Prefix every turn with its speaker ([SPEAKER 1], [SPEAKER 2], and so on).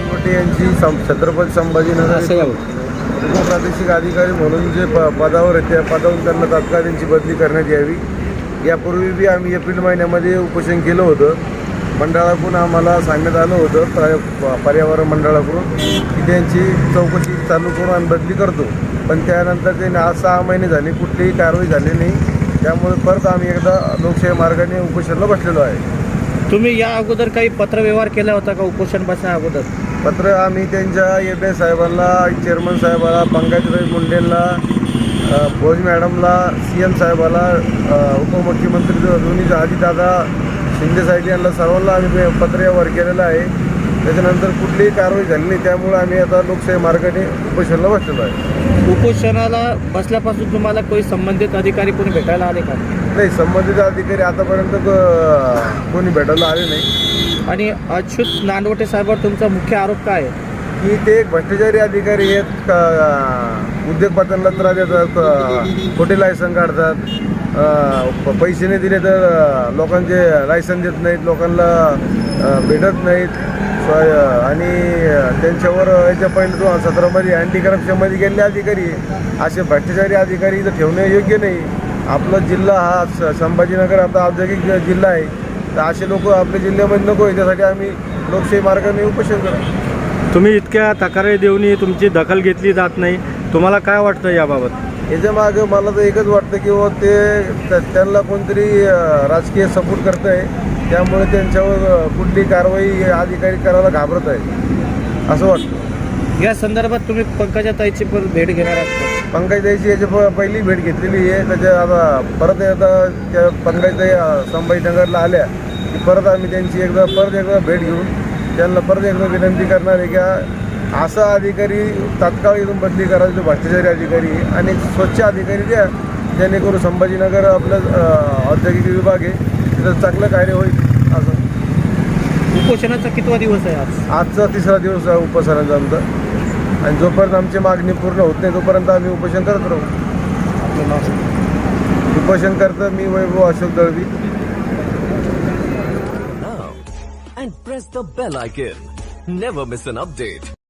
[SPEAKER 1] नानवटे यांची सं- छत्रपती संभाजीनगर
[SPEAKER 2] असं यावं.
[SPEAKER 1] उपप्रादेशिक अधिकारी म्हणून जे प पदावर आहेत त्या पदावरून त्यांना तात्काळ त्यांची बदली करण्यात यावी. यापूर्वी बी आम्ही एप्रिल महिन्यामध्ये उपोषण केलं होतं. मंडळाकडून आम्हाला सांगण्यात आलं होतं पर्या- पर्यावरण मंडळाकडून की त्यांची चौकशी चालू करून आम्ही बदली करतो. पण त्यानंतर त्यांनी आज सहा महिने झाले कुठलीही कारवाई झाली नाही. त्यामुळे परत आम्ही एकदा लोकशाही मार्गाने उपोषणाला बसलेलो आहे.
[SPEAKER 2] तुम्ही या अगोदर काही पत्रव्यवहार केला होता का उपोषण बसण्या अगोदर?
[SPEAKER 1] पत्र आम्ही त्यांच्या एम ए साहेबांना चेअरमन साहेबाला पंकजराज मुंडेंना अ, भोज मॅडमला सी एम साहेबाला उपमुख्यमंत्री दोन्ही अजितदादा शिंदे साहेब यांना सर्वांना आम्ही पत्र व्यवहार केलेला आहे. त्याच्यानंतर कुठलीही कारवाई झाली नाही त्यामुळे आम्ही आता लोकशाही मार्गाने उपोषणाला बसलेलो आहे.
[SPEAKER 2] उपोषणाला बसल्यापासून तुम्हाला कोणी संबंधित अधिकारी कोणी भेटायला आले का?
[SPEAKER 1] नाही संबंधित अधिकारी आतापर्यंत कोणी भेटायला आले नाही.
[SPEAKER 2] आणि अच्युत नानवटे साहेबांवर तुमचा मुख्य आरोप काय आहे?
[SPEAKER 1] की ते एक भ्रष्टाचारी अधिकारी आहेत का उद्योगपत्यांना त्रास देतात अ, खोटे लायसन काढतात अ, प- पैसे नाही दिले तर अ, लोकांचे लायसन देत नाहीत लोकांना अ, भेटत नाहीत. आणि त्यांच्यावर याच्या पहिले दोन हजार सतरामध्ये अँटी करप्शनमध्ये गेलेले अधिकारी असे भ्रष्टाचारी अधिकारी इथं ठेवणे योग्य नाही. आपला जिल्हा हा स- संभाजीनगर आता औद्योगिक जिल्हा आहे. तर असे लोक आपल्या जिल्ह्यामध्ये नको आहे. त्यासाठी आम्ही लोकशाही मार्गाने उपोषण करतो.
[SPEAKER 3] तुम्ही इतक्या तक्रारी देऊनही तुमची दखल घेतली जात नाही. तुम्हाला काय वाटतं याबाबत?
[SPEAKER 1] याच्या मागं मला तर एकच वाटतं की व ते त्या- त्यांना कोणतरी अं, राजकीय सपोर्ट करत आहे त्यामुळे त्यांच्यावर अं, कुठली कारवाई अधिकारी करायला घाबरत आहे असं वाटतं.
[SPEAKER 2] या संदर्भात तुम्ही पंकजा ताईची पण भेट घेणार आहात का?
[SPEAKER 1] पंकज ताईची याची प- पहिली भेट घेतलेली आहे. त्याच्या आता परत आता त्या पंकज ताई अं, संभाजीनगरला आल्या की परत आम्ही त्यांची एकदा परत एकदा भेट घेऊन त्यांना परत एकदा विनंती करणार आहे की असा अधिकारी तात्काळ इथून बदली करायचा जो भ्रष्टाचारी अधिकारी आहे आणि स्वच्छ अधिकारी द्या. जेणेकरून संभाजीनगर आपलं अं, औद्योगिक विभाग आहे. तिथं चांगलं कार्य होईल असं.
[SPEAKER 2] उपोषणाचा कितवा दिवस आहे आज?
[SPEAKER 1] आजचा तिसरा दिवस आहे उपोषणाचा आमचा. आणि जोपर्यंत आमची मागणी पूर्ण होत नाही तोपर्यंत आम्ही उपोषण करत राहू
[SPEAKER 2] आपलं
[SPEAKER 1] उपोषण करतं मी Vaibhav Ashok Dalvi
[SPEAKER 4] now and press the bell icon. Never miss an update.